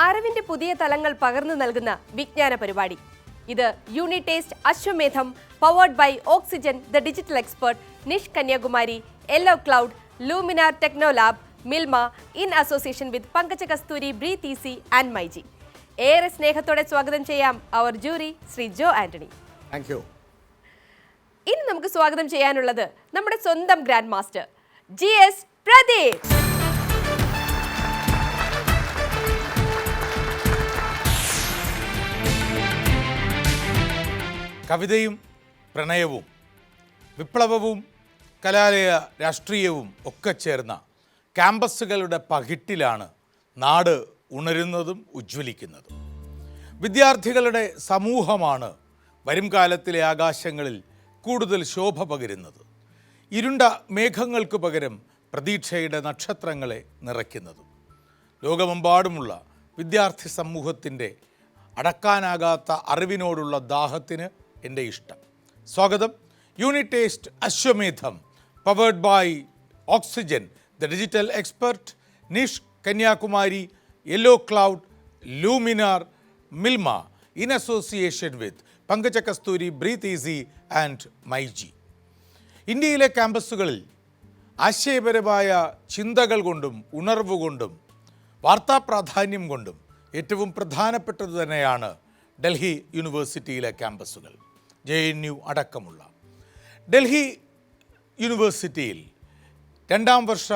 അറിവിന്റെ പുതിയ തലങ്ങൾ പകർന്നു നൽകുന്ന വിജ്ഞാന പരിപാടി. ഇത് Unitaste Ashwamedham powered by Oxygen the digital expert നിഷ് Kanyakumari Yellow Cloud Luminar Techno Lab Milma in association with Pankaja Kasthuri Breathe Easy and MyG ഏറെ സ്നേഹത്തോടെ സ്വാഗതം ചെയ്യാം അവർ ജൂറി ശ്രീ ജോ ആന്റണി. ഇനി നമുക്ക് സ്വാഗതം ചെയ്യാനുള്ളത് നമ്മുടെ സ്വന്തം grand master G S Pradeep. കവിതയും പ്രണയവും വിപ്ലവവും കലാലയ രാഷ്ട്രീയവും ഒക്കെ ചേർന്ന ക്യാമ്പസുകളുടെ പകിട്ടിലാണ് നാട് ഉണരുന്നതും ഉജ്ജ്വലിക്കുന്നതും. വിദ്യാർത്ഥികളുടെ സമൂഹമാണ് വരും കാലത്തിലെ ആകാശങ്ങളിൽ കൂടുതൽ ശോഭ പകരുന്നത്. ഇരുണ്ട മേഘങ്ങൾക്ക് പകരം പ്രതീക്ഷയുടെ നക്ഷത്രങ്ങളെ നിറയ്ക്കുന്നതും ലോകമെമ്പാടുമുള്ള വിദ്യാർത്ഥി സമൂഹത്തിന്റെ അടക്കാനാകാത്ത അറിവിനോടുള്ള ദാഹത്തിന് എന്റെ ഇഷ്ടം. സ്വാഗതം. Unitaste Ashwamedham powered by Oxygen the digital expert നിഷ് Kanyakumari Yellow Cloud Luminar Milma in association with Pankaja Kasthuri Breathe Easy and MyG ഇന്ത്യയിലെ ക്യാമ്പസുകളിൽ ആശയപരമായ ചിന്തകൾ കൊണ്ടും ഉണർവ് കൊണ്ടും വാർത്താ പ്രാധാന്യം കൊണ്ടും ഏറ്റവും പ്രധാനപ്പെട്ടത് തന്നെയാണ് ഡൽഹി യൂണിവേഴ്സിറ്റിയിലെ ക്യാമ്പസുകൾ. ജെ എൻ യു അടക്കമുള്ള. ഡൽഹി യൂണിവേഴ്സിറ്റിയിൽ രണ്ടാം വർഷ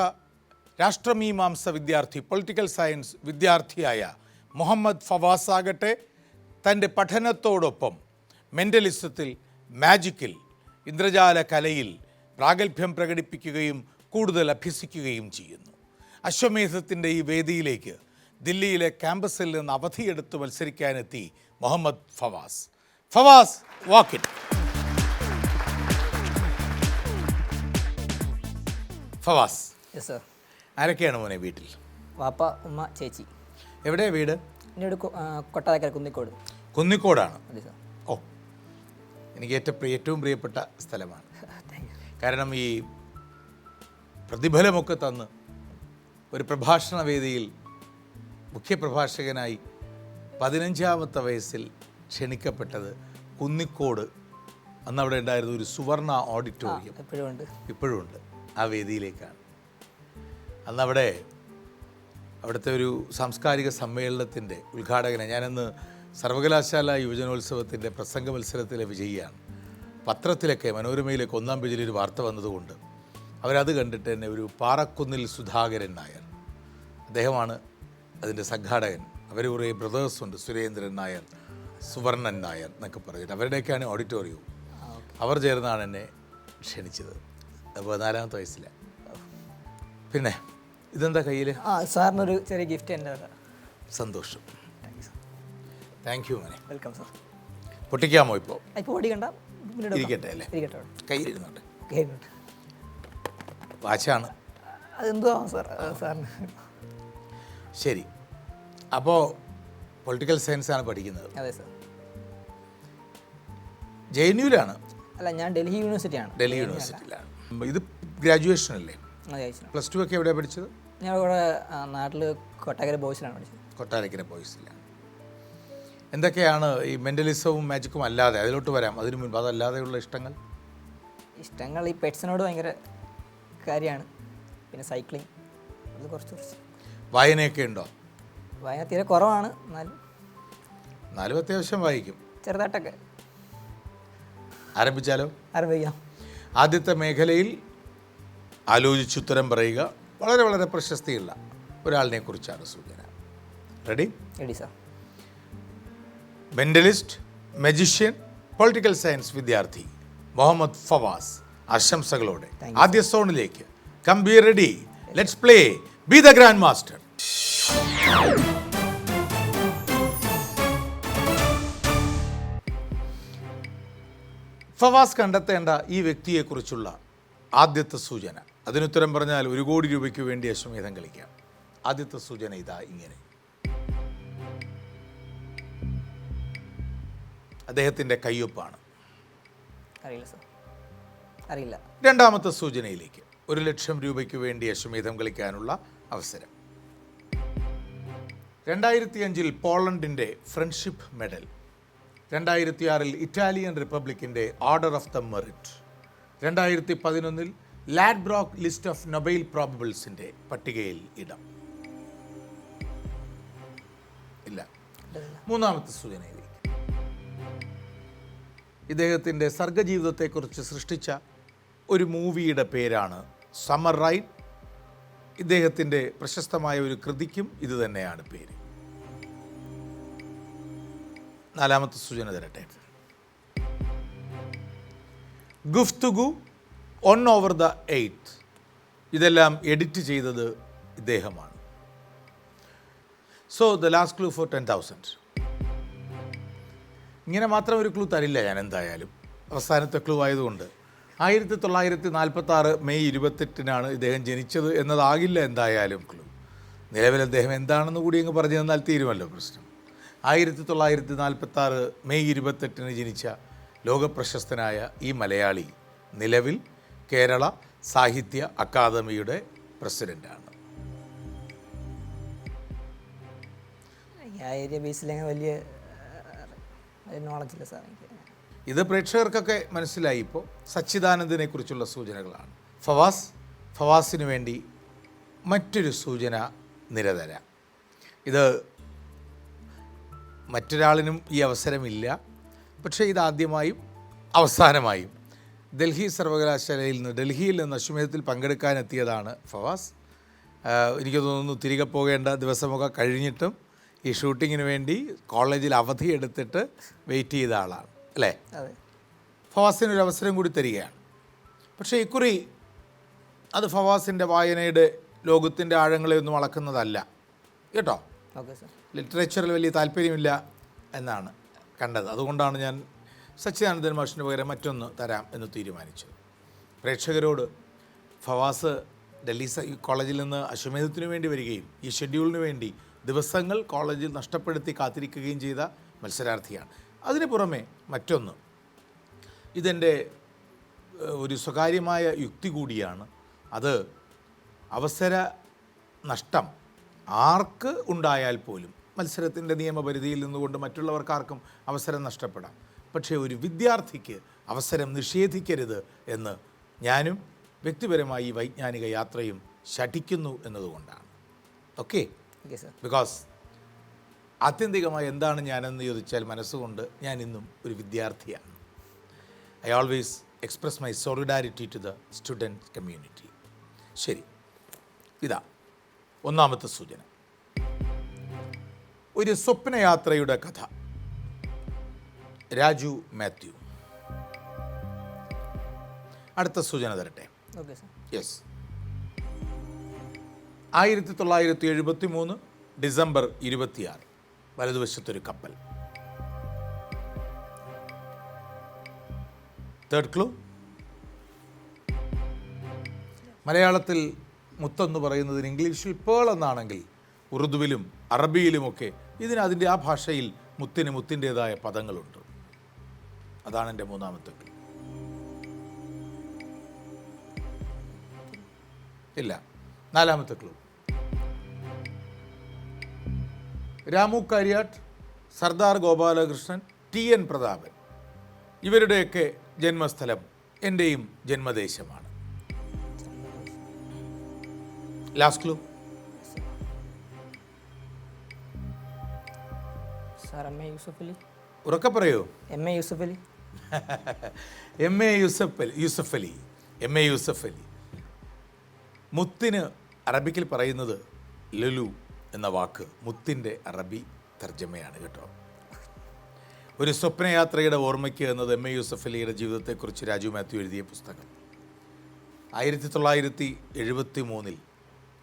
രാഷ്ട്രമീമാംസ വിദ്യാർത്ഥി പൊളിറ്റിക്കൽ സയൻസ് വിദ്യാർത്ഥിയായ മുഹമ്മദ് ഫവാസ് ആകട്ടെ തന്റെ പഠനത്തോടൊപ്പം മെന്റലിസത്തിൽ മാജിക്കിൽ ഇന്ദ്രജാല കലയിൽ പ്രാഗൽഭ്യം പ്രകടിപ്പിക്കുകയും കൂടുതൽ അഭ്യസിക്കുകയും ചെയ്യുന്നു. അശ്വമേധത്തിന്റെ ഈ വേദിയിലേക്ക് ദില്ലിയിലെ ക്യാമ്പസിൽ നിന്ന് അവധിയെടുത്ത് മത്സരിക്കാനെത്തി മുഹമ്മദ് ഫവാസ്. ഫവാസ് വാക്കിൻ ഫവാസ് സർ ആരൊക്കെയാണ് മോനെ വീട്ടിൽ? വാപ്പ ഉമ്മ ചേച്ചി. എവിടെയാ വീട്? എന്നോട് കൊട്ടാരക്കര കുന്നിക്കോട്. കുന്നിക്കോടാണ്. ഓ എനിക്ക് ഏറ്റവും ഏറ്റവും പ്രിയപ്പെട്ട സ്ഥലമാണ്. കാരണം ഈ പ്രതിഫലമൊക്കെ തന്ന് ഒരു പ്രഭാഷണ വേദിയിൽ മുഖ്യപ്രഭാഷകനായി പതിനഞ്ചാമത്തെ വയസ്സിൽ ക്ഷണിക്കപ്പെട്ടത് കുന്നിക്കോട് അന്ന് അവിടെ ഉണ്ടായിരുന്ന ഒരു സുവർണ ഓഡിറ്റോറിയം. ഇപ്പോഴുമുണ്ട് ഇപ്പോഴുമുണ്ട് ഇപ്പോഴും ഉണ്ട്. ആ വേദിയിലേക്കാണ്. അന്നവിടെ അവിടുത്തെ ഒരു സാംസ്കാരിക സമ്മേളനത്തിന്റെ ഉദ്ഘാടകനെ ഞാനന്ന് സർവകലാശാല യുവജനോത്സവത്തിന്റെ പ്രസംഗ മത്സരത്തിലെ വിജയിയാണ്. പത്രത്തിലൊക്കെ മനോരമയിലൊക്കെ ഒന്നാം പേജിൽ ഒരു വാർത്ത വന്നതുകൊണ്ട് അവരത് കണ്ടിട്ട് തന്നെ ഒരു പാറക്കുന്നിൽ സുധാകരൻ നായർ അദ്ദേഹമാണ് അതിന്റെ സംഘാടകൻ. അവർ കുറേ ബ്രദേഴ്സ് ഉണ്ട് സുരേന്ദ്രൻ നായർ സുവർണൻ നായർ എന്നൊക്കെ പറഞ്ഞിട്ട് അവരുടെയൊക്കെയാണ് ഓഡിറ്റോറിയവും അവർ ചേർന്നാണ് എന്നെ ക്ഷണിച്ചത്. പതിനാലാമത്തെ വയസ്സിലെ. പിന്നെ ഇതെന്താ കയ്യിൽ ആ സാറിനൊരു ചെറിയ ഗിഫ്റ്റ് എന്റെ സന്തോഷം. താങ്ക് യു മോനെ. വെൽക്കം സാർ പൊട്ടിക്കാമോ ഇപ്പോൾ ഇപ്പോൾ ഓടിക്കണ്ട. ഇരിക്കട്ടെ അല്ലേ? ഇരിക്കട്ടെ. കയ്യിലിരുന്നുണ്ട്. വാച്ചാണ് അതെന്തോ ആവും സാർ സാറിന്? ശരി. അപ്പോ പൊളിറ്റിക്കൽ സയൻസ് ആണ് പഠിക്കുന്നത്. അതെ സാർ. ജെ എൻ യുവിലാണ് അല്ല ഞാൻ ഡൽഹി യൂണിവേഴ്സിറ്റി ആണ് ഡൽഹി യൂണിവേഴ്സിറ്റിയിലാണ്. ഇത് ഗ്രാജുവേഷൻ അല്ലേ അതെ പ്ലസ് ടു ഒക്കെ എവിടെയാണ് പഠിച്ചത്? ഞാൻ ഇവിടെ നാട്ടിൽ കൊട്ടാക്കര ബോയ്സിലാണ് പഠിച്ചത്. കൊട്ടാരക്കര ബോയ്സിലാണ്. എന്തൊക്കെയാണ് ഈ മെന്റലിസവും മാജിക്കും അല്ലാതെ അതിലോട്ട് വരാം? അതിനു മുൻപ് അതല്ലാതെയുള്ള ഇഷ്ടങ്ങൾ? ഇഷ്ടങ്ങൾ ഈ പെറ്റ്സിനോട് ഭയങ്കര കാര്യമാണ്. പിന്നെ സൈക്ലിംഗ്. അത് കുറച്ച് കുറച്ച്. വായനയൊക്കെ ഉണ്ടോ? വായന തീരെ കുറവാണ്. എന്നാലും എന്നാലും അത്യാവശ്യം വായിക്കും. ചെറുതായിട്ടൊക്കെ. ആരംഭിച്ചാലോ? ആരംഭിക്കാം. ആദ്യത്തെ മേഖലയിൽ ആലോചിച്ചുത്തരം പറയുക വളരെ വളരെ പ്രശസ്തിയുള്ള ഒരാളിനെ കുറിച്ചാണ് സൂചന. Ready ready sir mentalist magician political science വിദ്യാർത്ഥി മുഹമ്മദ് ഫവാസ് ആശംസകളോടെ ആദ്യ സോണിലേക്ക് come be ready. Let's play be the grand master Fawaz കണ്ടെത്തേണ്ട ഈ വ്യക്തിയെക്കുറിച്ചുള്ള ആദ്യത്തെ സൂചന. അതിനുത്തരം പറഞ്ഞാൽ ഒരു കോടി രൂപയ്ക്ക് വേണ്ടി അശ്വമേധം കളിക്കാം. ആദ്യത്തെ സൂചന ഇതാ ഇങ്ങനെ. അദ്ദേഹത്തിന്റെ കയ്യൊപ്പാണ്. അറിയില്ല സർ അറിയില്ല. രണ്ടാമത്തെ സൂചനയിലേക്ക് ഒരു ലക്ഷം രൂപയ്ക്ക് വേണ്ടി അശ്വമേധം കളിക്കാനുള്ള അവസരം. രണ്ടായിരത്തി അഞ്ചിൽ പോളണ്ടിന്റെ ഫ്രണ്ട്ഷിപ്പ് മെഡൽ. രണ്ടായിരത്തി ആറിൽ ഇറ്റാലിയൻ റിപ്പബ്ലിക്കിന്റെ ഓർഡർ ഓഫ് ദ മെറിറ്റ്. രണ്ടായിരത്തി പതിനൊന്നിൽ ലാഡ്ബ്രോക്ക് ലിസ്റ്റ് ഓഫ് നൊബൈൽ പ്രോബബിൾസിന്റെ പട്ടികയിൽ ഇടം. ഇല്ല. മൂന്നാമത്തെ സൂചനയിലേക്ക് ഇദ്ദേഹത്തിന്റെ സർഗജീവിതത്തെക്കുറിച്ച് സൃഷ്ടിച്ച ഒരു മൂവിയുടെ പേരാണ് സമ്മർ റൈൻ ഇദ്ദേഹത്തിന്റെ പ്രശസ്തമായ ഒരു കൃതിക്കും ഇത് തന്നെയാണ് പേര്. നാലാമത്തെ സൂചന തരട്ടെ. Guftugu on over the eight ഇതെല്ലാം എഡിറ്റ് ചെയ്തത് ഇദ്ദേഹമാണ്. So the last clue for ten thousand ഇങ്ങനെ മാത്രം ഒരു ക്ലൂ തരില്ല ഞാൻ എന്തായാലും. അവസാനത്തെ ക്ലൂ ആയതുകൊണ്ട്. ആയിരത്തി തൊള്ളായിരത്തി നാൽപ്പത്തി ആറ് മെയ് ഇരുപത്തെട്ടിനാണ് ഇദ്ദേഹം ജനിച്ചത് എന്നതാകില്ല എന്തായാലും ക്ലൂ നിലവിൽ അദ്ദേഹം എന്താണെന്ന് കൂടി അങ്ങ് പറഞ്ഞു തന്നാൽ തീരുമല്ലോ പ്രശ്നം. ആയിരത്തി തൊള്ളായിരത്തി നാൽപ്പത്തി ആറ് മെയ് ഇരുപത്തെട്ടിന് ജനിച്ച ലോകപ്രശസ്തനായ ഈ മലയാളി നിലവിൽ കേരള സാഹിത്യ അക്കാദമിയുടെ പ്രസിഡന്റാണ് ആ ഏരിയ ബേസിലങ്ങനെ വലിയ നോളജ് ഇല്ല സാർ ഇത് പ്രേക്ഷകർക്കൊക്കെ മനസ്സിലായി ഇപ്പോൾ സച്ചിദാനന്ദനെ കുറിച്ചുള്ള സൂചനകളാണ്. ഫവാസ് ഫവാസിന് വേണ്ടി മറ്റൊരു സൂചന നിരതര. ഇത് മറ്റൊരാളിനും ഈ അവസരമില്ല. പക്ഷേ ഇതാദ്യമായും അവസാനമായും. ഡൽഹി സർവകലാശാലയിൽ നിന്ന് ഡൽഹിയിൽ നിന്ന് അശ്വമേധത്തിൽ പങ്കെടുക്കാനെത്തിയതാണ് ഫവാസ്. എനിക്ക് തോന്നുന്നു തിരികെ പോകേണ്ട ദിവസമൊക്കെ കഴിഞ്ഞിട്ടും ഈ ഷൂട്ടിങ്ങിന് വേണ്ടി കോളേജിൽ അവധി എടുത്തിട്ട് വെയിറ്റ് ചെയ്ത ആളാണ് അല്ലേ? ഫവാസിന് ഒരു അവസരം കൂടി തരികയാണ്. പക്ഷേ ഇക്കുറി അത് ഫവാസിന്റെ വായനയുടെ ലോകത്തിന്റെ ആഴങ്ങളെ ഒന്നും അളക്കുന്നതല്ല. കേട്ടോ? ലിറ്ററേച്ചറിൽ വലിയ താല്പര്യമില്ല എന്നാണ് കണ്ടത്. അതുകൊണ്ടാണ് ഞാൻ സച്ചിദാനന്ദൻ മാഷിന് പകരം മറ്റൊന്ന് തരാം എന്ന് തീരുമാനിച്ചത്. പ്രേക്ഷകരോട് ഫവാസ് ഡൽഹി കോളേജിൽ നിന്ന് അശ്വമേധത്തിന് വേണ്ടി വരികയും ഈ ഷെഡ്യൂളിന് വേണ്ടി ദിവസങ്ങൾ കോളേജിൽ നഷ്ടപ്പെടുത്തി കാത്തിരിക്കുകയും ചെയ്ത മത്സരാർത്ഥിയാണ്. അതിന് പുറമെ മറ്റൊന്ന്. ഇതെന്റെ ഒരു സ്വകാര്യമായ യുക്തി കൂടിയാണ്. അത് അവസര നഷ്ടം ആർക്ക് ഉണ്ടായാൽ പോലും മത്സരത്തിന്റെ നിയമപരിധിയിൽ നിന്നുകൊണ്ട് മറ്റുള്ളവർക്കാർക്കും അവസരം നഷ്ടപ്പെടാം. പക്ഷേ ഒരു വിദ്യാർത്ഥിക്ക് അവസരം നിഷേധിക്കരുത് എന്ന് ഞാനും വ്യക്തിപരമായി വൈജ്ഞാനിക യാത്രയും ശഠിക്കുന്നു എന്നതുകൊണ്ടാണ്. ഓക്കെ? ബിക്കോസ് ആത്യന്തികമായി എന്താണ് ഞാനെന്ന് ചോദിച്ചാൽ മനസ്സുകൊണ്ട് ഞാൻ ഇന്നും ഒരു വിദ്യാർത്ഥിയാണ്. I always express my solidarity to the student community ശരി. ഇതാ. ഒന്നാമത്തെ സൂചന. ഒരു സ്വപ്നയാത്രയുടെ കഥ. രാജു മാത്യു. അടുത്ത സൂചന തരട്ടെ. യെസ് ആയിരത്തി തൊള്ളായിരത്തി എഴുപത്തി മൂന്ന് ഡിസംബർ ഇരുപത്തിയാറ്. വലതുവശത്തൊരു കപ്പൽ. തേർഡ് ക്ലൂ മലയാളത്തിൽ മുത്തെന്ന് പറയുന്നതിന് ഇംഗ്ലീഷിൽ പേൾ എന്നാണെങ്കിൽ ഉറുദുവിലും അറബിയിലുമൊക്കെ ഇതിന് അതിന്റെ ആ ഭാഷയിൽ മുത്തിന് മുത്തിന്റെതായ പദങ്ങളുണ്ട്. അതാണ് എന്റെ മൂന്നാമത്തെ ക്ലൂ ഇല്ല. നാലാമത്തെ clue Ramu Kariat Sardar Gopalakrishnan T N Prathapan. ഇവരുടെയൊക്കെ ജന്മസ്ഥലം എന്റെയും ജന്മദേശമാണ്. ലാസ്റ്റ് ക്ലൂ ഉറക്കെ പറയൂ. M A Yusuff Ali M A Yusuff Ali Yusuff Ali M A Yusuff Ali മുത്തിന് അറബിക്കിൽ പറയുന്നത് ലുലു. എന്ന വാക്ക് മുത്തിന്റെ അറബി തർജമയാണ് കേട്ടോ. ഒരു സ്വപ്നയാത്രയുടെ ഓർമ്മയ്ക്ക് എന്നത് എം എ യൂസഫ് അലിയുടെ ജീവിതത്തെക്കുറിച്ച് രാജു മാത്യു എഴുതിയ പുസ്തകം. ആയിരത്തി തൊള്ളായിരത്തി എഴുപത്തി മൂന്നിൽ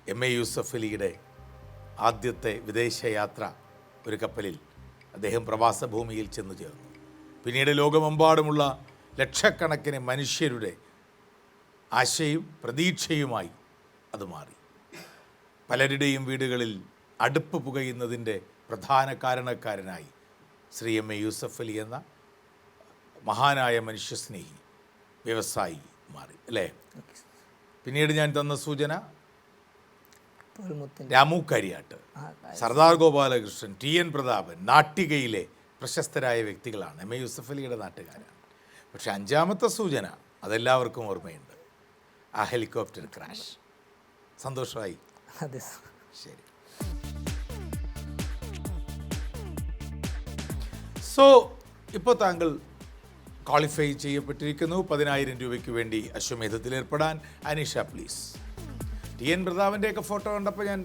എം എ യൂസഫ് അലിയുടെ ആദ്യത്തെ വിദേശയാത്ര ഒരു കപ്പലിൽ അദ്ദേഹം പ്രവാസഭൂമിയിൽ ചെന്നു ചേർന്നു. പിന്നീട് ലോകമെമ്പാടുമുള്ള ലക്ഷക്കണക്കിന് മനുഷ്യരുടെ ആശയും പ്രതീക്ഷയുമായി അത് മാറി. പലരുടെയും വീടുകളിൽ അടുപ്പ് പുകയുന്നതിന്റെ പ്രധാന കാരണക്കാരനായി ശ്രീ എം എ യൂസഫ് അലി എന്ന മഹാനായ മനുഷ്യസ്നേഹി വ്യവസായി മാറി അല്ലേ? പിന്നീട് ഞാൻ തന്ന സൂചന? രാമു കരിയാട്ട്. സർദാർ ഗോപാലകൃഷ്ണൻ ടി എൻ പ്രതാപൻ നാട്ടികയിലെ പ്രശസ്തരായ വ്യക്തികളാണ്. എം എ യൂസഫ് അലിയുടെ നാട്ടുകാരാണ്. പക്ഷെ അഞ്ചാമത്തെ സൂചന അതെല്ലാവർക്കും ഓർമ്മയുണ്ട്. ആ ഹെലികോപ്റ്റർ ക്രാഷ്. സന്തോഷമായി? അതെ. ശരി. സോ ഇപ്പോൾ താങ്കൾ ക്വാളിഫൈ ചെയ്യപ്പെട്ടിരിക്കുന്നു. പതിനായിരം രൂപയ്ക്ക് വേണ്ടി അശ്വമേധത്തിൽ ഏർപ്പെടാൻ. അനീഷ പ്ലീസ് ടി എൻ പ്രതാപന്റെയൊക്കെ ഫോട്ടോ കണ്ടപ്പോൾ ഞാൻ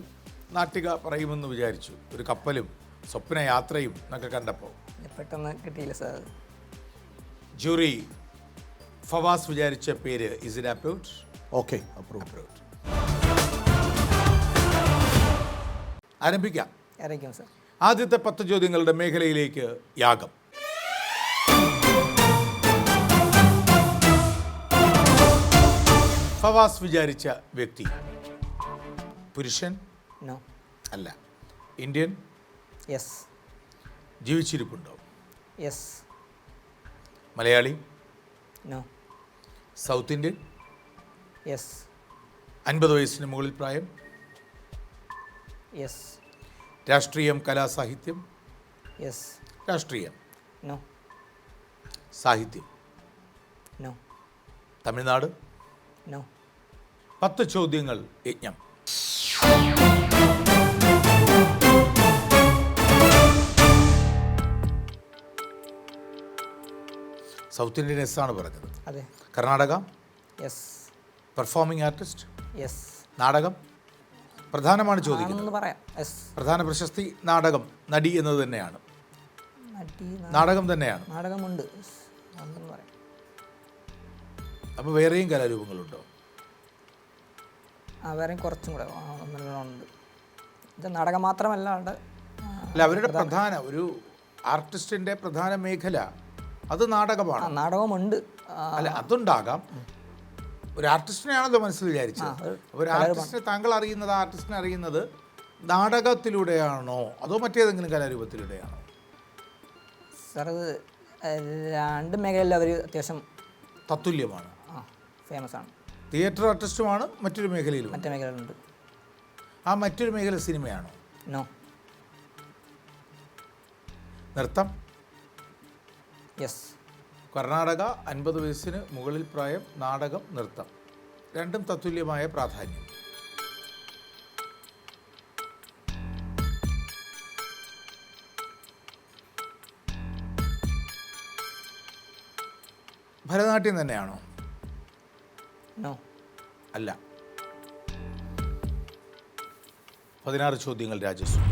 നാട്ടിക പറയുമെന്ന് വിചാരിച്ചു. ഒരു കപ്പലും സ്വപ്ന യാത്രയും എന്നൊക്കെ കണ്ടപ്പോൾ പെട്ടെന്ന് കിട്ടിയില്ല സാർ. ജൂറി ഫവാസ് വിചാരിച്ച പേര് is it approved okay approve approved ആരംഭിക്കാം. ആരംഭിക്കാം സാർ ആദ്യത്തെ പത്ത് ചോദ്യങ്ങളുടെ മേഖലയിലേക്ക് യാഗം. ഫവാസ് വിചാരിച്ച വ്യക്തി. പുരുഷൻ? അല്ല. Indian? Yes ജീവിച്ചിരിപ്പുണ്ടോ? Yes Malayali? No South Indian yes അൻപത് വയസ്സിന് മുകളിൽ പ്രായം? യെസ് രാഷ്ട്രീയം കലാസാഹിത്യം? യെസ് രാഷ്ട്രീയം? നോ സാഹിത്യം? നോ തമിഴ്നാട്? നോ പത്ത് ചോദ്യങ്ങൾ യജ്ഞം. സൗത്ത് ഇന്ത്യൻ എസ് ആണ് പറഞ്ഞത്. അതെ. Karnataka? Yes performing artist yes നാടകം? പ്രധാനമാണ് ചോദിക്കുന്നത്. പറയാം. പ്രധാന പ്രശസ്തി നാടകം നടി എന്നത് തന്നെയാണ്. നടി നാടകം. തന്നെയാണ്. നാടകമുണ്ട്. അപ്പോൾ വേറെയും കലാരൂപങ്ങളുണ്ടോ? ആ വേറെയും കുറച്ചും കൂടെ ഉണ്ട് ഇത് നാടകം മാത്രമല്ല അല്ല അവരുടെ പ്രധാന ഒരു ആർട്ടിസ്റ്റിന്റെ പ്രധാന മേഖല അത് നാടകമാണ്. നാടകമുണ്ട്. അല്ല അതുണ്ടാകാം. ഒരു ആർട്ടിസ്റ്റിനെയാണല്ലോ മനസ്സിൽ വിചാരിച്ചത്. ഒരു ആർട്ടിസ്റ്റിനെ താങ്കൾ അറിയുന്നത് ആർട്ടിസ്റ്റിനെ അറിയുന്നത് നാടകത്തിലൂടെയാണോ അതോ മറ്റേതെങ്കിലും കലാരൂപത്തിലൂടെയാണോ? സാർ രണ്ട് മേഖലയിൽ അവർ അത്യാവശ്യം തത്തുല്യമാണ്. ഫേമസ് ആണ് തിയേറ്റർ ആർട്ടിസ്റ്റുമാണ് മറ്റൊരു മേഖലയിലും മറ്റേ മേഖലയിലുണ്ട്. ആ മറ്റൊരു മേഖല സിനിമയാണോ? നോ. നൃത്തം യെസ്. കർണാടക അൻപത് വയസ്സിന് മുകളിൽ പ്രായം നാടകം നൃത്തം. രണ്ടും തത്തുല്യമായ പ്രാധാന്യം. ഭരതനാട്യം തന്നെയാണോ? അല്ല. പതിനാറ് ചോദ്യങ്ങൾ രാജസ്വ.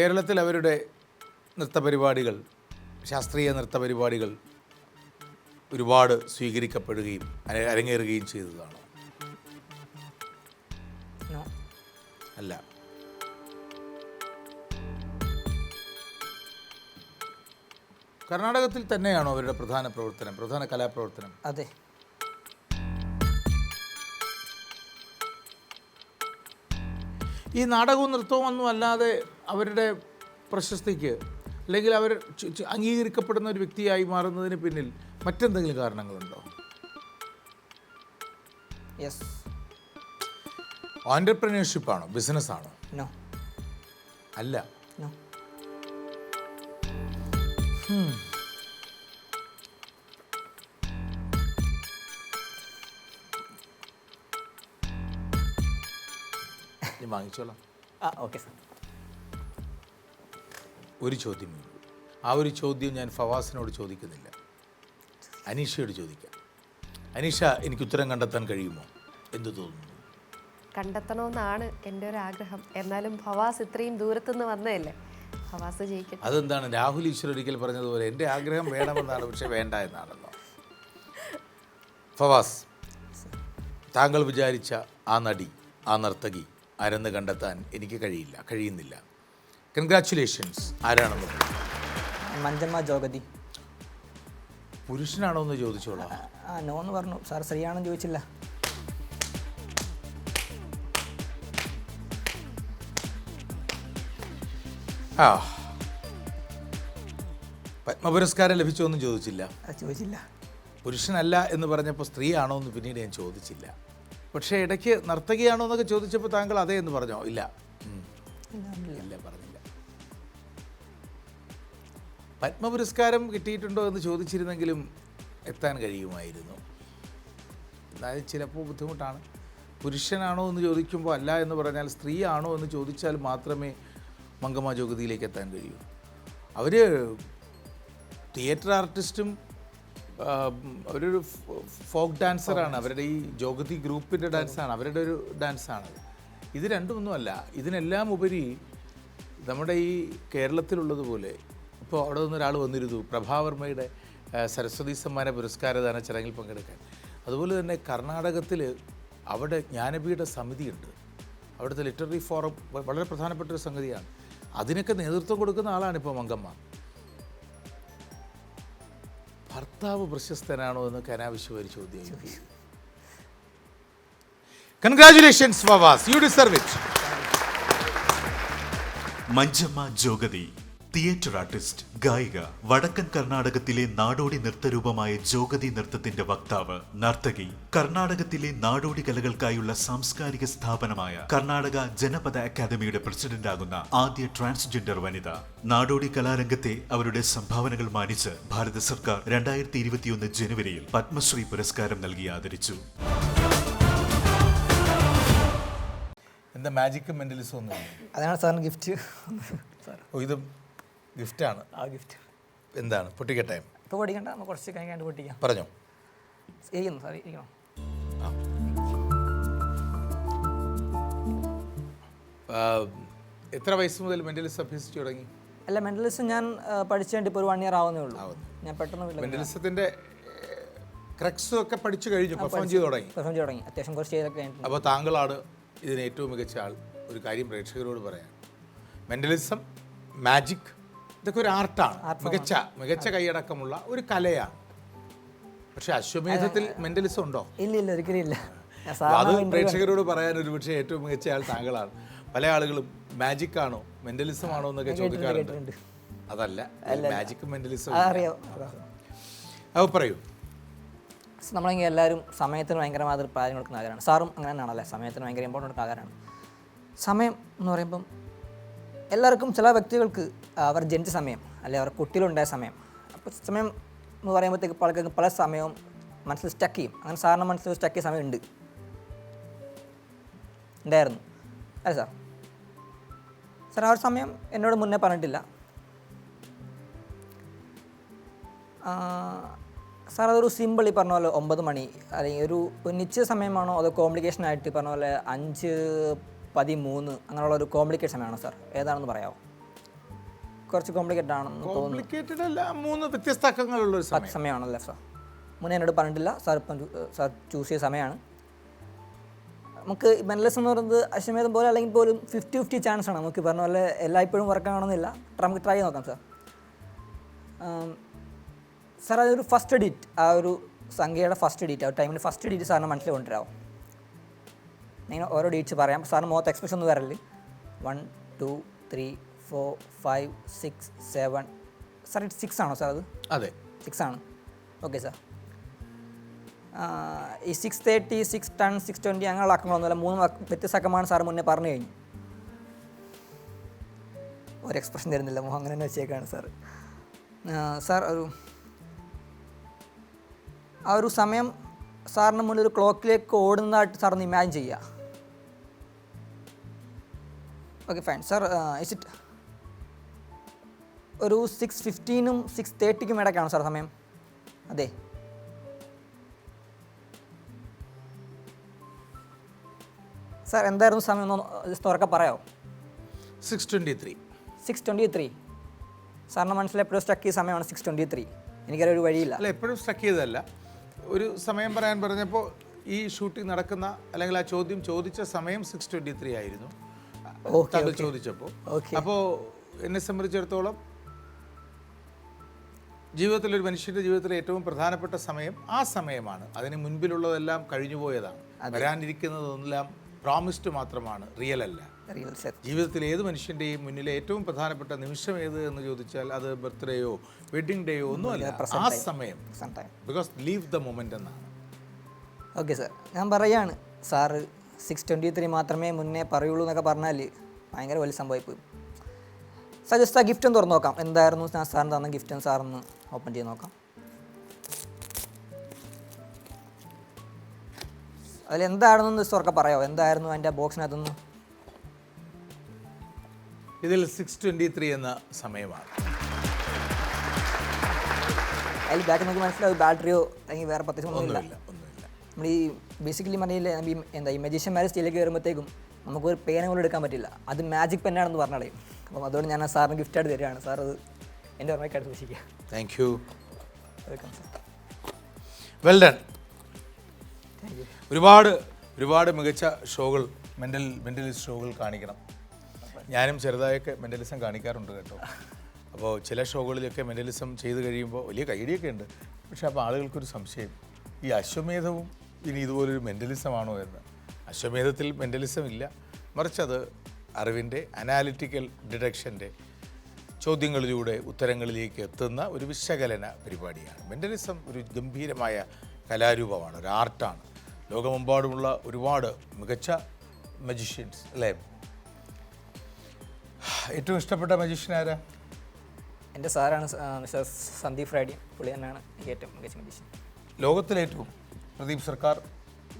കേരളത്തിൽ അവരുടെ നൃത്തപരിപാടികൾ ശാസ്ത്രീയ നൃത്തപരിപാടികൾ ഒരുപാട് സ്വീകരിക്കപ്പെടുകയും അര- അരങ്ങേറുകയും ചെയ്തതാണ്. അല്ല. കർണാടകത്തിൽ തന്നെയാണോ അവരുടെ പ്രധാന പ്രവർത്തനം പ്രധാന കലാപ്രവർത്തനം? അതെ. ഈ നാടകവും നൃത്തവും ഒന്നും അല്ലാതെ അവരുടെ പ്രശസ്തിക്ക് അല്ലെങ്കിൽ അവർ അംഗീകരിക്കപ്പെടുന്ന ഒരു വ്യക്തിയായി മാറുന്നതിന് പിന്നിൽ മറ്റെന്തെങ്കിലും കാരണങ്ങളുണ്ടോ? യെസ് ബിസിനസ് ആണോ? നോ അല്ല. നോ ഞാൻ വാങ്ങിച്ചോളാം. ആ ഓക്കെ സാർ ഒരു ചോദ്യമേ ഉള്ളൂ ആ ഒരു ചോദ്യം ഞാൻ ഫവാസിനോട് ചോദിക്കുന്നില്ല. അനീഷയോട് ചോദിക്കാം. അനീഷ എനിക്ക് ഉത്തരം കണ്ടെത്താൻ കഴിയുമോ? എന്തു തോന്നുന്നു? കണ്ടെത്തണമെന്നാണ് എന്റെ ഒരു ആഗ്രഹം. എന്നാലും ഫവാസ് ഇത്രയും ദൂരത്തുനിന്ന് വന്നതല്ലേ? ഫവാസ് ജയിക്കും അതെന്താണ്? രാഹുൽ ഈശ്വർ ഒരിക്കൽ പറഞ്ഞതുപോലെ എന്റെ ആഗ്രഹം വേണമെന്നാണ് പക്ഷെ വേണ്ട എന്നാണല്ലോ. ഫവാസ് താങ്കൾ വിചാരിച്ച ആ നടി ആ നർത്തകി ആരെന്ന് കണ്ടെത്താൻ എനിക്ക് കഴിയില്ല കഴിയുന്നില്ല. കൺഗ്രാറ്റുലേഷൻസ് ആരാണെന്ന്. മഞ്ചമ്മ ജോഗതി. പുരുഷനാണോ എന്ന് ചോദിച്ചോളാം. ആ നോ എന്ന് പറഞ്ഞു. സാർ സ്ത്രീയാണെന്ന് ചോദിച്ചില്ല. ആ. പത്മപുരസ്കാരം ലഭിച്ചോ എന്നും ചോദിച്ചില്ല. ചോദിച്ചില്ല. പുരുഷനല്ല എന്ന് പറഞ്ഞപ്പോൾ സ്ത്രീയാണോ എന്ന് പിന്നീട് ഞാൻ ചോദിച്ചില്ല. പക്ഷേ ഇടയ്ക്ക് നർത്തകിയാണോ എന്നൊക്കെ ചോദിച്ചപ്പോൾ താങ്കൾ അതേ എന്ന് പറഞ്ഞോ. ഇല്ല. പത്മപുരസ്കാരം കിട്ടിയിട്ടുണ്ടോ എന്ന് ചോദിച്ചിരുന്നെങ്കിലും എത്താൻ കഴിയുമായിരുന്നു. അതായത് ചിലപ്പോൾ ബുദ്ധിമുട്ടാണ്. പുരുഷനാണോ എന്ന് ചോദിക്കുമ്പോൾ അല്ല എന്ന് പറഞ്ഞാൽ സ്ത്രീയാണോ എന്ന് ചോദിച്ചാൽ മാത്രമേ മങ്കമ്മ ജോഗതിയിലേക്ക് എത്താൻ കഴിയൂ. അവർ തിയേറ്റർ ആർട്ടിസ്റ്റും അവരൊരു ഫോക്ക് ഡാൻസറാണ്. അവരുടെ ഈ ജോഗതി ഗ്രൂപ്പിന്റെ ഡാൻസാണ്. അവരുടെ ഒരു ഡാൻസാണ് ഇത് രണ്ടുമൊന്നുമല്ല. ഇതിനെല്ലാം ഉപരി നമ്മുടെ ഈ കേരളത്തിലുള്ളതുപോലെ ഇപ്പോൾ അവിടെ നിന്ന് ഒരാൾ വന്നിരുന്നു പ്രഭാവർമ്മയുടെ സരസ്വതി സമ്മാന പുരസ്കാരദാന ചടങ്ങിൽ പങ്കെടുക്കാൻ. അതുപോലെ തന്നെ കർണാടകത്തിൽ അവിടെ ജ്ഞാനപീഠ സമിതിയുണ്ട്. അവിടുത്തെ ലിറ്റററി ഫോറം വളരെ പ്രധാനപ്പെട്ട ഒരു സംഗതിയാണ്. അതിനൊക്കെ നേതൃത്വം കൊടുക്കുന്ന ആളാണ് ഇപ്പോൾ മങ്കമ്മ. ഭർത്താവ് പ്രശസ്തനാണോ എന്ന് കനാവശ്യം ഒരു ചോദ്യം congratulations it Manjamma Jogati. Theatre artist ഗായിക വടക്കൻ കർണാടകത്തിലെ നാടോടി നൃത്തരൂപമായ ജോഗതി നൃത്തത്തിന്റെ വക്താവ് നർത്തകി കർണാടകത്തിലെ നാടോടി കലകൾക്കായുള്ള സാംസ്കാരിക സ്ഥാപനമായ കർണാടക ജനപദ അക്കാദമിയുടെ പ്രസിഡന്റാകുന്ന ആദ്യ ട്രാൻസ്ജെൻഡർ വനിത. നാടോടി കലാരംഗത്തെ അവരുടെ സംഭാവനകൾ മാനിച്ച് ഭാരത സർക്കാർ രണ്ടായിരത്തി ഇരുപത്തിയൊന്ന് ജനുവരിയിൽ പത്മശ്രീ പുരസ്കാരം നൽകി ആദരിച്ചു. എന്താ മാജിക്കും മെന്റലിസം ഒന്നും അതാണ് സാറിന് ഗിഫ്റ്റ് ഓ ഇത് ഗിഫ്റ്റാണ്. ആ ഗിഫ്റ്റ്. എന്താണ്? പൊട്ടിക്കട്ടെ ഇപ്പോൾ പൊടിക്കണ്ട നമുക്ക് കുറച്ച് കഴിഞ്ഞാണ്ട് പൊട്ടിക്കാം. പറഞ്ഞോ. ഇരിക്കുന്നു സാർ ഇരിക്കണം ആ, എത്ര വയസ്സ് മുതൽ മെന്റലിസം അഭ്യസിച്ചു തുടങ്ങി? അല്ല മെന്റലിസം ഞാൻ പഠിച്ചുകൊണ്ട് പഠിച്ചു കഴിഞ്ഞിട്ട് ഇപ്പോൾ ഒരു വൺ ഇയർ ആവുന്നേ ഉള്ളൂ. ഞാൻ പെട്ടെന്ന് മെന്റലിസത്തിന്റെ ക്രക്സും ഒക്കെ പഠിച്ചു കഴിഞ്ഞു പെർഫോം ചെയ്ത് തുടങ്ങി? പെർഫോം ചെയ്ത് തുടങ്ങി. അത്യാവശ്യം കുറച്ച് ചെയ്തൊക്കെ അപ്പോൾ താങ്കളാണ് ഇതിന് ഏറ്റവും മികച്ച ആൾ. ഒരു കാര്യം പ്രേക്ഷകരോട് പറയാം. മെന്റലിസം മാജിക് ഇതൊക്കെ ഒരു ആർട്ടാണ്. മികച്ച മികച്ച കൈയടക്കമുള്ള ഒരു കലയാണ്. പക്ഷെ അശ്വമേധത്തിൽ മെന്റലിസം ഉണ്ടോ? ഇല്ല ഇല്ല ഒരിക്കലും ഇല്ല. അത് പ്രേക്ഷകരോട് പറയാൻ ഒരു പക്ഷേ ഏറ്റവും മികച്ച ആൾ താങ്കളാണ്. പല ആളുകളും മാജിക് ആണോ മെന്റലിസം ആണോ എന്നൊക്കെ ചോദിക്കാറുണ്ട്. അതല്ല മാജിക് മെന്റലിസം അറിയാം അത് പറയൂ. നമ്മളെങ്കിൽ എല്ലാവരും സമയത്തിന് ഭയങ്കര മാതിരി പ്രാധാന്യം കൊടുക്കുന്ന ആൾക്കാരാണ്. സാറും അങ്ങനെ തന്നെയാണല്ലേ? സമയത്തിന് ഭയങ്കര ഇമ്പോർട്ടന്റ് ആൾക്കാരാണ്. സമയം എന്ന് പറയുമ്പം എല്ലാവർക്കും ചില വ്യക്തികൾക്ക് അവർ ജനിച്ച സമയം അല്ലെ അവർ കുട്ടിയിലുണ്ടായ സമയം. അപ്പോൾ സമയം എന്ന് പറയുമ്പോഴത്തേക്ക് പല പല സമയവും മനസ്സിൽ സ്റ്റക്ക് ചെയ്യും. അങ്ങനെ സാറിന് മനസ്സിൽ സ്റ്റക്ക് ചെയ്യുന്ന സമയം ഉണ്ട് ഉണ്ടായിരുന്നു അല്ലേ സാർ. സാർ ആ ഒരു സമയം എന്നോട് മുന്നേ പറഞ്ഞിട്ടില്ല. സാർ അതൊരു സിമ്പിൾ ഈ പറഞ്ഞ പോലെ ഒമ്പത് മണി അല്ലെങ്കിൽ ഒരു നിശ്ചിത സമയമാണോ അതോ കോംപ്ലിക്കേഷൻ ആയിട്ട് പറഞ്ഞ പോലെ അഞ്ച് പതിമൂന്ന് അങ്ങനെയുള്ള ഒരു കോംപ്ലിക്കേഷൻ ആണോ സാർ? ഏതാണെന്ന് പറയാമോ കുറച്ച് കോംപ്ലിക്കേറ്റഡ് ആണെന്ന് തോന്നുന്നു. കോംപ്ലിക്കേറ്റഡ് അല്ല മൂന്ന് വ്യത്യസ്ത അക്കങ്ങളുള്ള ഒരു സമയം. സമയമാണല്ലേ സാർ മുന്നേ എന്നോട് പറഞ്ഞിട്ടില്ല. സാർ ഇപ്പം സാർ ചൂസ് ചെയ്ത സമയമാണ്. നമുക്ക് മെനലസ് എന്ന് പറയുന്നത് അശ്വമേധം പോലെ അല്ലെങ്കിൽ പോലും ഫിഫ്റ്റി ഫിഫ്റ്റി ചാൻസ് ആണ്. നമുക്ക് പറഞ്ഞ പോലെ എല്ലായ്പ്പോഴും വർക്ക് ആവണമെന്നില്ല. നമുക്ക് ട്രൈ ചെയ്ത് നോക്കാം സാർ സാർ അതൊരു ഫസ്റ്റ് എഡിറ്റ് ആ ഒരു സംഖ്യയുടെ ഫസ്റ്റ് എഡിറ്റ് ആ ടൈമിൽ ഫസ്റ്റ് എഡിറ്റ് സാറിന് മനസ്സിൽ കൊണ്ടുവരാമോ നിങ്ങൾ ഓരോ ഡേറ്റ്സ് പറയാം. സാറിന് മുഖത്ത് എക്സ്പ്രഷൻ ഒന്നും വരല്ലേ one two three four five six seven sir it six ആണോ സാർ അത്? അതെ. സിക്സ് ആണ്. ഓക്കെ സാർ ഈ six thirty six ten six twenty അങ്ങനെയുള്ള അക്കങ്ങളൊന്നുമില്ല മൂന്ന് വ്യത്യസ്ത അക്കമാണ് സാർ മുന്നേ പറഞ്ഞു കഴിഞ്ഞു. ഒരു എക്സ്പ്രഷൻ തരുന്നില്ല. മുഖം അങ്ങനെ തന്നെ വെച്ചേക്കാണ് സാർ സാർ ഒരു ആ ഒരു സമയം സാറിന് മുന്നിൽ ഒരു ക്ലോക്കിലേക്ക് ഓടുന്നതായിട്ട് സാറൊന്ന് ഇമാജിൻ ചെയ്യുക. Okay fine sir is it ഒരു സിക്സ് ഫിഫ്റ്റീനും സിക്സ് തേർട്ടിക്കും ഇടയ്ക്കാണോ സാർ സമയം? അതെ. സാർ എന്തായിരുന്നു സമയം ഒന്ന് തുറക്ക പറയാമോ six twenty three six twenty three സാറിന് മനസ്സിലെപ്പോഴും സ്റ്റക്ക് ചെയ്ത സമയമാണ് സിക്സ് ട്വന്റി ത്രീ എനിക്കറിയൊരു വഴിയില്ല. അല്ല എപ്പോഴും സ്റ്റക്ക് ചെയ്തതല്ല. ഒരു സമയം പറയാൻ പറഞ്ഞപ്പോൾ ഈ ഷൂട്ടിംഗ് നടക്കുന്ന അല്ലെങ്കിൽ ആ ചോദ്യം ചോദിച്ച സമയം സിക്സ് ട്വന്റി ത്രീ ആയിരുന്നു ചോദിച്ചപ്പോൾ. അപ്പോൾ എന്നെ സംബന്ധിച്ചിടത്തോളം ജീവിതത്തിൽ ഒരു മനുഷ്യന്റെ ജീവിതത്തിലെ ഏറ്റവും പ്രധാനപ്പെട്ട സമയം ആ സമയമാണ്. അതിന് മുൻപിലുള്ളതെല്ലാം കഴിഞ്ഞുപോയതാണ് വരാനിരിക്കുന്നതെല്ലാം പ്രോമിസ്ഡ് മാത്രമാണ്. റിയൽ അല്ല. ജീവിതത്തിൽ ഏത് മനുഷ്യന്റെയും മുന്നിലെ ഏറ്റവും പ്രധാനപ്പെട്ട നിമിഷം ഏത് എന്ന് ചോദിച്ചാൽ അത് ബർത്ത്ഡേയോ വെഡിങ് ഡേയോ ഒന്നുമല്ല. ആ സമയം. ബിക്കോസ് ലീവ് ദ മൊമെന്റ് എന്നാണ്. ഓക്കെ സാർ ഞാൻ പറയാണ് സാറ് സിക്സ് ട്വന്റി ത്രീ മാത്രമേ മുന്നേ പറയുള്ളൂ എന്നൊക്കെ പറഞ്ഞാൽ ഭയങ്കര വലിയ സംഭവമായി പോയി. സാർ ജസ്റ്റ് ആ ഗിഫ്റ്റും തുറന്നു നോക്കാം. എന്തായിരുന്നു ഞാൻ സാറിന് തന്ന ഗിഫ്റ്റും സാറൊന്ന് ഓപ്പൺ ചെയ്ത് നോക്കാം. ജസ്റ്റ് ഉറക്കെ പറയാമോ എന്തായിരുന്നു അതിന്റെ ബോക്സിനകത്തുനിന്ന് ഇതിൽ സിക്സ് ട്വന്റി ത്രീ എന്ന സമയമാണ്. അതിൽ ബാക്ക് നമുക്ക് മനസ്സിലാവും ബാറ്ററിയോ അല്ലെങ്കിൽ വേറെ പ്രത്യേകിച്ച് ഒന്നുമില്ല. നമ്മൾ ഈ ബേസിക്കലി പറഞ്ഞില്ലേ എന്താ ഈ മജീഷ്യന്മാർ സ്റ്റീലേക്ക് വരുമ്പോഴത്തേക്കും നമുക്കൊരു പേന പോലും എടുക്കാൻ പറ്റില്ല. അത് മാജിക് പെന്നാണെന്ന് പറഞ്ഞാലേ. അപ്പം അതുകൊണ്ട് ഞാൻ സാറിന് ഗിഫ്റ്റായിട്ട് തരികയാണ്. സാർ അത് എന്റെ അടുത്ത് സൂക്ഷിക്കുക thank you welcome sir well done ഒരുപാട് ഒരുപാട് മികച്ച ഷോകൾ മെന്റൽ മെന്റലിസ്റ്റ് ഷോകൾ കാണിക്കണം. ഞാനും ചെറുതായൊക്കെ മെന്റലിസം കാണിക്കാറുണ്ട് കേട്ടോ. അപ്പോൾ ചില ഷോകളിലൊക്കെ മെന്റലിസം ചെയ്ത് കഴിയുമ്പോൾ വലിയ കൈഡിയൊക്കെ ഉണ്ട്. പക്ഷെ അപ്പോൾ ആളുകൾക്കൊരു സംശയം. ഈ അശ്വമേധവും ഇനി ഇതുപോലൊരു മെന്റലിസമാണോ എന്ന്. അശ്വമേധത്തിൽ മെന്റലിസം ഇല്ല. മറിച്ചത് അറിവിന്റെ അനാലിറ്റിക്കൽ ഡിഡക്ഷന്റെ ചോദ്യങ്ങളിലൂടെ ഉത്തരങ്ങളിലേക്ക് എത്തുന്ന ഒരു വിശകലന പരിപാടിയാണ്. മെന്റലിസം ഒരു ഗംഭീരമായ കലാരൂപമാണ് ഒരു ആർട്ടാണ്. ലോകമെമ്പാടുമുള്ള ഒരുപാട് മികച്ച മജീഷ്യൻസ് അല്ലേ? ഏറ്റവും ഇഷ്ടപ്പെട്ട മജീഷ്യൻ ആരാ? എന്റെ സാറാണ് സന്ദീപ് റാഡി പുള്ളി തന്നെയാണ് ഏറ്റവും മികച്ച മജീഷ്യൻ ലോകത്തിലേറ്റവും പ്രദീപ് സർക്കാർ?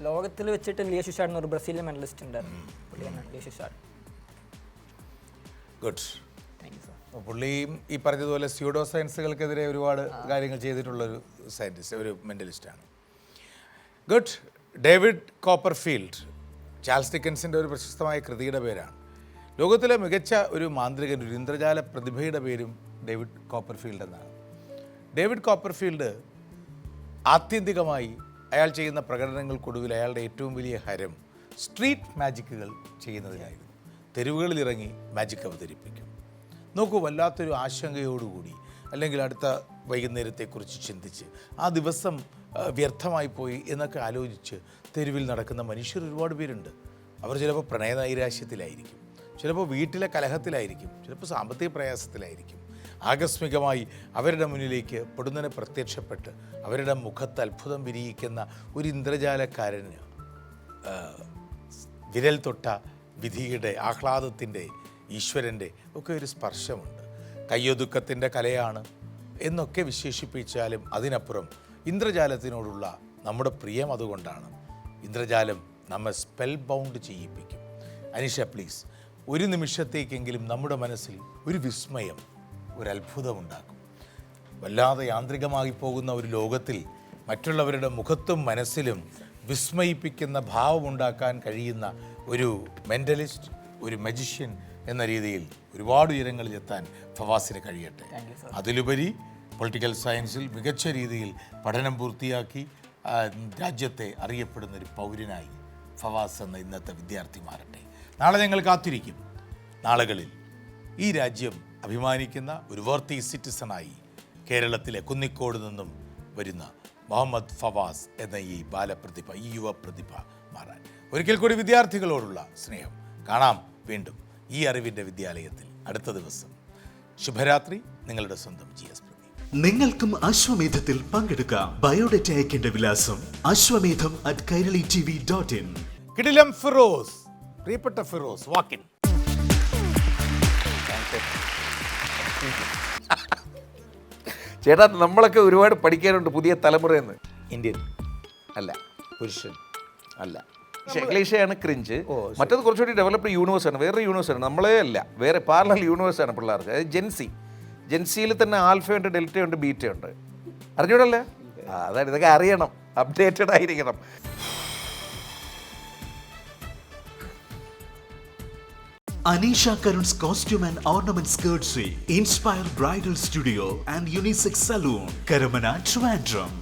ലോകത്തിൽ വെച്ചിട്ട് ലിയ ഷുഷാഡ് എന്ന് ഒരു ബ്രസീലിയൻ മെഡലിസ്റ്റ് ഉണ്ടായിരുന്നു പുള്ളി തന്നെയാണ് Lior Suchard good thank you sir പുള്ളിയും ഈ പറഞ്ഞതുപോലെ സ്യൂഡോ സയൻസുകൾക്കെതിരെ ഒരുപാട് കാര്യങ്ങൾ ചെയ്തിട്ടുള്ളൊരു സയന്റിസ്റ്റ് ഒരു മെന്റലിസ്റ്റാണ് ഗുഡ് ഡേവിഡ് കോപ്പർഫീൽഡ് ചാൾസ് ഡിക്കൻസിന്റെ ഒരു പ്രശസ്തമായ കൃതിയുടെ പേരാണ്. ലോകത്തിലെ മികച്ച ഒരു മാന്ത്രികൻ ഒരു ഇന്ദ്രജാല പ്രതിഭയുടെ പേരും ഡേവിഡ് കോപ്പർഫീൽഡ് എന്നാണ്. ഡേവിഡ് കോപ്പർഫീൽഡ് ആത്യന്തികമായി അയാൾ ചെയ്യുന്ന പ്രകടനങ്ങൾക്കൊടുവിൽ അയാളുടെ ഏറ്റവും വലിയ ഹരം സ്ട്രീറ്റ് മാജിക്കുകൾ ചെയ്യുന്നതിലായിരുന്നു തെരുവുകളിലിറങ്ങി മാജിക് അവതരിപ്പിക്കും. നോക്കൂ വല്ലാത്തൊരു ആശങ്കയോടുകൂടി അല്ലെങ്കിൽ അടുത്ത വൈകുന്നേരത്തെക്കുറിച്ച് ചിന്തിച്ച് ആ ദിവസം വ്യർത്ഥമായി പോയി എന്നൊക്കെ ആലോചിച്ച് തെരുവിൽ നടക്കുന്ന മനുഷ്യർ ഒരുപാട് പേരുണ്ട്. അവർ ചിലപ്പോൾ പ്രണയ നൈരാശ്യത്തിലായിരിക്കും ചിലപ്പോൾ വീട്ടിലെ കലഹത്തിലായിരിക്കും. ചിലപ്പോൾ സാമ്പത്തിക പ്രയാസത്തിലായിരിക്കും. ആകസ്മികമായി അവരുടെ മുന്നിലേക്ക് പൊടുന്നനെ പ്രത്യക്ഷപ്പെട്ട് അവരുടെ മുഖത്ത് അത്ഭുതം വിരിയിക്കുന്ന ഒരു ഇന്ദ്രജാലക്കാരന് വിരൽ തൊട്ട വിധിയുടെ ആഹ്ലാദത്തിന്റെ ഈശ്വരന്റെ ഒക്കെ ഒരു സ്പർശമുണ്ട്. കയ്യൊതുക്കത്തിന്റെ കലയാണ് എന്നൊക്കെ വിശേഷിപ്പിച്ചാലും അതിനപ്പുറം ഇന്ദ്രജാലത്തിനോടുള്ള നമ്മുടെ പ്രിയം അതുകൊണ്ടാണ്. ഇന്ദ്രജാലം നമ്മെ സ്പെൽ ബൗണ്ട് ചെയ്യിപ്പിക്കും. അനിഷ പ്ലീസ് ഒരു നിമിഷത്തേക്കെങ്കിലും നമ്മുടെ മനസ്സിൽ ഒരു വിസ്മയം ഒരു അത്ഭുതമുണ്ടാക്കും വല്ലാതെ യാന്ത്രികമായി പോകുന്ന ഒരു ലോകത്തിൽ മറ്റുള്ളവരുടെ മുഖത്തും മനസ്സിലും വിസ്മയിപ്പിക്കുന്ന ഭാവമുണ്ടാക്കാൻ കഴിയുന്ന ഒരു മെന്റലിസ്റ്റ് ഒരു മജിഷ്യൻ എന്ന രീതിയിൽ ഒരുപാട് ഉയരങ്ങളിൽ എത്താൻ ഫവാസിന് കഴിയട്ടെ. അതിലുപരി പൊളിറ്റിക്കൽ സയൻസിൽ മികച്ച രീതിയിൽ പഠനം പൂർത്തിയാക്കി രാജ്യത്തെ അറിയപ്പെടുന്ന ഒരു പൗരനായി ഫവാസ് എന്ന ഇന്നത്തെ വിദ്യാർത്ഥി മാറട്ടെ. നാളെ ഞങ്ങൾ കാത്തിരിക്കും. നാളുകളിൽ ഈ രാജ്യം അഭിമാനിക്കുന്ന ഒരു വർത്തി സിറ്റിസണായി കേരളത്തിലെ കുന്നിക്കോട് നിന്നും വരുന്ന മുഹമ്മദ് ഫവാസ് എന്ന ഈ ബാലപ്രതിഭ ഈ യുവ പ്രതിഭ മാറാൻ. ഒരിക്കൽ കൂടി വിദ്യാർത്ഥികളോടുള്ള സ്നേഹം. കാണാം വീണ്ടും. ഈ അറിവിന്റെ വിദ്യാലയത്തിൽ അടുത്ത ദിവസം ശുഭരാത്രി നിങ്ങളുടെ സ്വന്തം ജി എസ് പ്രതി. നിങ്ങൾക്കും അശ്വമേധത്തിൽ പങ്കെടുക്കാം. ബയോഡേറ്റ അയക്കേണ്ട വിലാസം Ashwamedham at Kairali T V dot in Kidilam Firoz പ്രിയപ്പെട്ട ഫിറോസ് വാക്കിൻ ചേട്ടാ നമ്മളൊക്കെ ഒരുപാട് പഠിക്കാനുണ്ട് പുതിയ തലമുറയെന്ന്. ഇന്ത്യൻ. അല്ല. പുരുഷൻ. അല്ല. ശക്ലേഷയാണ് ക്രിഞ്ച് മറ്റത് കുറച്ചുകൂടി ഡെവലപ്ഡ് യൂണിവേഴ്സ് ആണ്. വേറെ യൂണിവേഴ്സ് ആണ്. നമ്മളെ അല്ല. വേറെ പാരലൽ യൂണിവേഴ്സ് ആണ് പിള്ളേർക്ക്. അതായത് ജെൻസി ജെൻസിയിൽ തന്നെ ആൽഫയുണ്ട് ഡെൽറ്റയുണ്ട് ബീറ്റയുണ്ട് അറിഞ്ഞൂടല്ലേ? അതാണ്. ഇതൊക്കെ അറിയണം. അപ്ഡേറ്റഡ് ആയിരിക്കണം. Anisha Karun's Costume and Ornaments Courtesy, Inspire bridal studio and Unisex salon Karamana, Trivandrum.